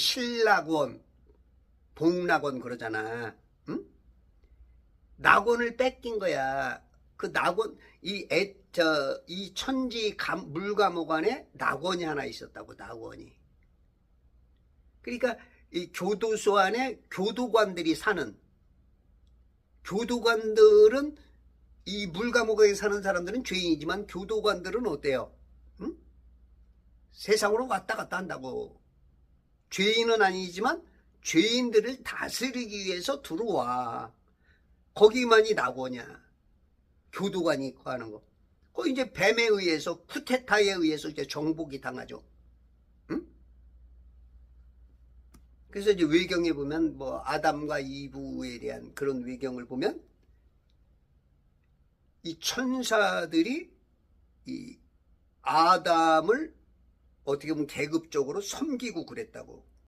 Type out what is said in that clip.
신락원, 복락원 그러잖아. 응? 낙원을 뺏긴 거야. 그 낙원 이 애 저 이 천지 감, 물감옥 안에 낙원이 하나 있었다고 낙원이. 그러니까 이 교도소 안에 교도관들이 사는 교도관들은 이 물감옥에 사는 사람들은 죄인이지만 교도관들은 어때요? 응? 세상으로 왔다 갔다 한다고. 죄인은 아니지만 죄인들을 다스리기 위해서 들어와. 거기만이 낙원이야. 교도관이 있고 하는 거. 그 이제 뱀에 의해서 쿠데타에 의해서 이제 정복이 당하죠. 응? 그래서 이제 외경에 보면 뭐 아담과 이브에 대한 그런 외경을 보면 이 천사들이 이 아담을 어떻게 보면 계급적으로 섬기고 그랬다고.